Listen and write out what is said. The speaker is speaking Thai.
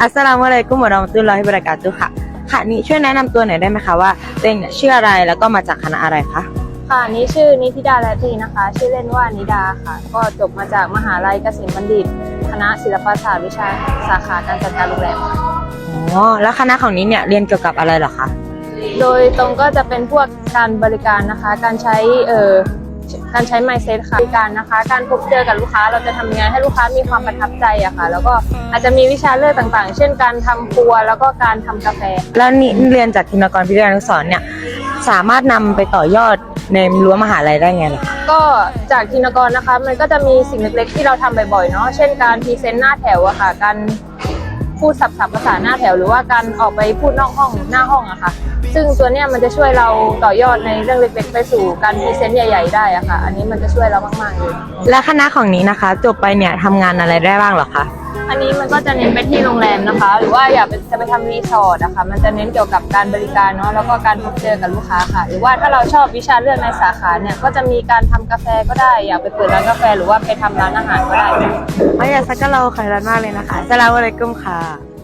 อัสสลามุอะลัยกุมวะเราะมะตุลลอฮิวะบะเราะกาตุฮ์ค่ะ ค่ะนี่ช่วยแนะนำตัวหน่อยได้ไหมคะว่าตัวเองเนี่ยชื่ออะไรแล้วก็มาจากคณะอะไรคะ ค่ะนี่ชื่อนิธิดาและทีนะคะ ชื่อเล่นว่านิดาค่ะ ก็จบมาจากมหาลัยเกษมบัณฑิต คณะศิลปศาสตร์วิชาสาขาการจัดการโรงแรมค่ะอ๋อแล้วคณะของนี้เนี่ยเรียนเกี่ยวกับอะไรเหรอคะ โดยตรงก็จะเป็นพวกการบริการนะคะ การใช้เอ่อ การใช้ mindset ค่ะบริการนะคะ การพบเจอกับลูกค้าเราจะทำยังไงให้ลูกค้ามีความประทับใจอะค่ะ แล้วก็อาจจะมีวิชาเลือกต่างๆ เช่นการทำครัวแล้วก็การทำกาแฟ แล้วนี่เรียนจากธินกรพิทยานุสรณ์เนี่ยสามารถนำไปต่อยอดในรั้วมหาลัยได้ไงเหรอคะก็จากทีนกรนะคะ มันก็จะมีสิ่งเล็กๆที่เราทำบ่อยๆเนาะเช่นการพรีเซนต์หน้าแถวอะค่ะ การ พูดสับสนภาษาหน้าแถว หรือว่าการออกไปพูดนอกห้องหน้าห้องอะค่ะ ซึ่งตัวเนี้ยมันจะช่วยเราต่อยอดในเรื่องเล็กๆไปสู่การพรีเซนต์ใหญ่ ๆ ได้อะค่ะ อันนี้มันจะช่วยเรามากๆเลย และคณะของนี้นะคะ จบไปเนี่ยทำงานอะไรได้บ้างเหรอคะ อันนี้มันก็จะเน้นไปที่โรงแรมนะคะ หรือว่าอยากจะไปทำรีสอร์ทอะค่ะมันจะเน้นเกี่ยวกับการบริการเนาะแล้วก็การพบเจอกับลูกค้าค่ะ หรือว่าถ้าเราชอบวิชาเลือกในสาขาเนี่ยก็จะมีการทำกาแฟก็ได้อยากไปเปิดร้านกาแฟหรือว่าไปทำร้านอาหารก็ได้ไม่อยากสักก็เราขายร้านมากเลยนะคะสลามอะลัยกุมค่ะ